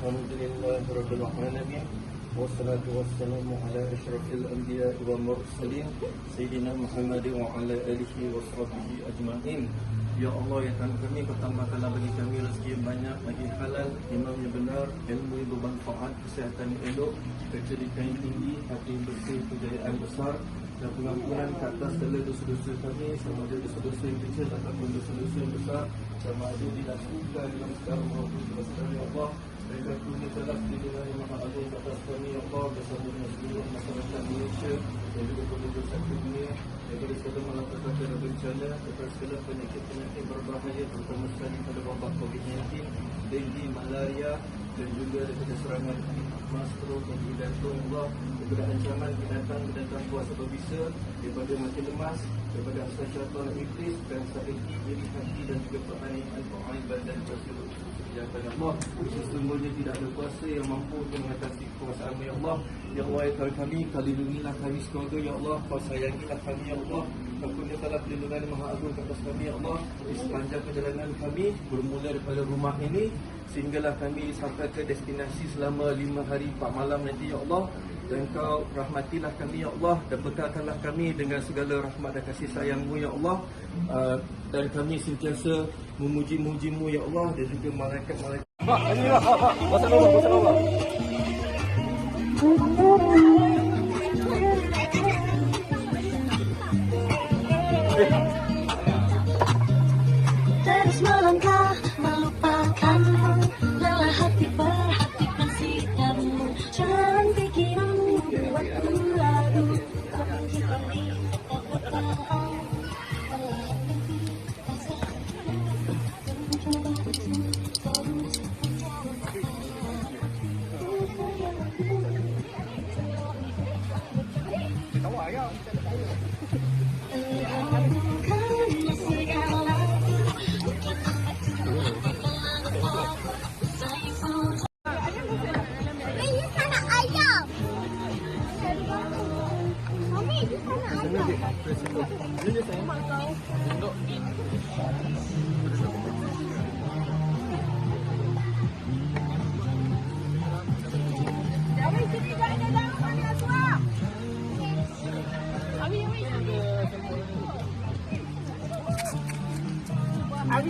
الحمد لله رب العالمين والصلاة والسلام على أشرف الأنبياء والمرسلين سيدنا محمد وعلى آله وصحبه أجمعين Ya Allah ya Tuhan kami kau tambahkanlah bagi kami rezeki yang banyak lagi halal, imam yang benar, ilmu yang bermanfaat, kesihatan yang elok, kecerdikan yang tinggi, hati yang bersih, kejayaan besar dan pengampunan ke atas segala dosa-dosa kami sama ada dosa-dosa yang kecil ataupun dosa-dosa yang besar sama ada dilakukan dalam sekarang maupun di masa depan, ya Allah kami ni telah agung ke atas kami ya Allah bersama dengan seluruh masyarakat Malaysia dan juga penduduk satu dunia daripada segala malapetaka dan bencana daripada segala penyakit-penyakit berbahaya terutama sekali pada wabak COVID-19 denggi, malaria dan juga daripada serangan asma, stroke dan ya Allah daripada ancaman binatang-binatang buas atau bisa daripada mati lemas daripada asal syaitan iblis dan sakiti diri hati dan juga peranihan peraiban dan Ya Allah, sesungguhnya tidak ada kuasa yang mampu untuk mengatasi kekuasaan Ya Allah. Ya Allah, ya Tuhan kami, kau lindungilah kami sekeluarga Ya Allah, kau sayangilah kami Ya Allah. Kau kurniakanlah perlindungan maha agung atas kami Ya Allah. Di sepanjang perjalanan kami, bermula daripada rumah ini, sehinggalah kami sampai ke destinasi selama lima hari empat malam nanti Ya Allah. Dan kau rahmatilah kami Ya Allah dan bekalkanlah kami dengan segala rahmat dan kasih sayangmu Ya Allah. Uh, Dan kami sentiasa memuji-mujimu Ya Allah dan juga malaikat-malaikat. Pak, lah, Pak, Pak, pasal Allah, Ini dia sayang. Ini dia sayang. Tunduk. Mana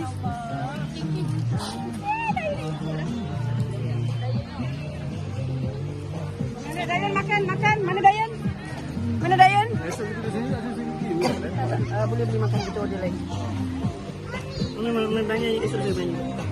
Dayan makan, makan. Mana Dayan? Mana Dayan? Uh, boleh beli makan kita order lagi. Mana banyak esok saya banyak.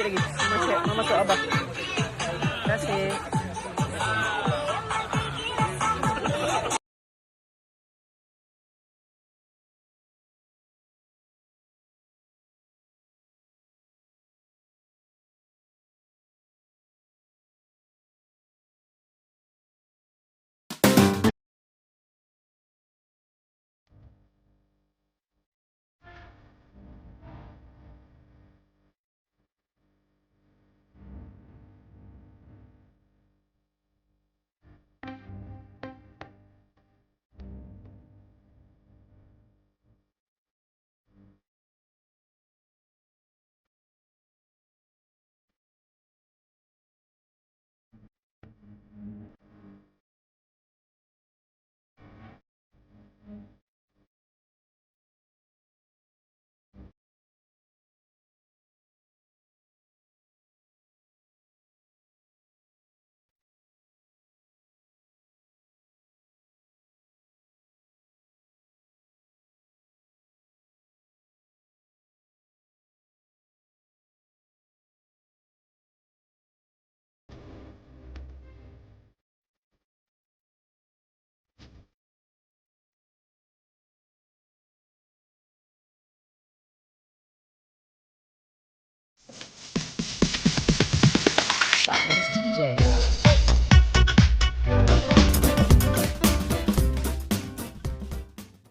Cek, mama cek abah. Terima kasih.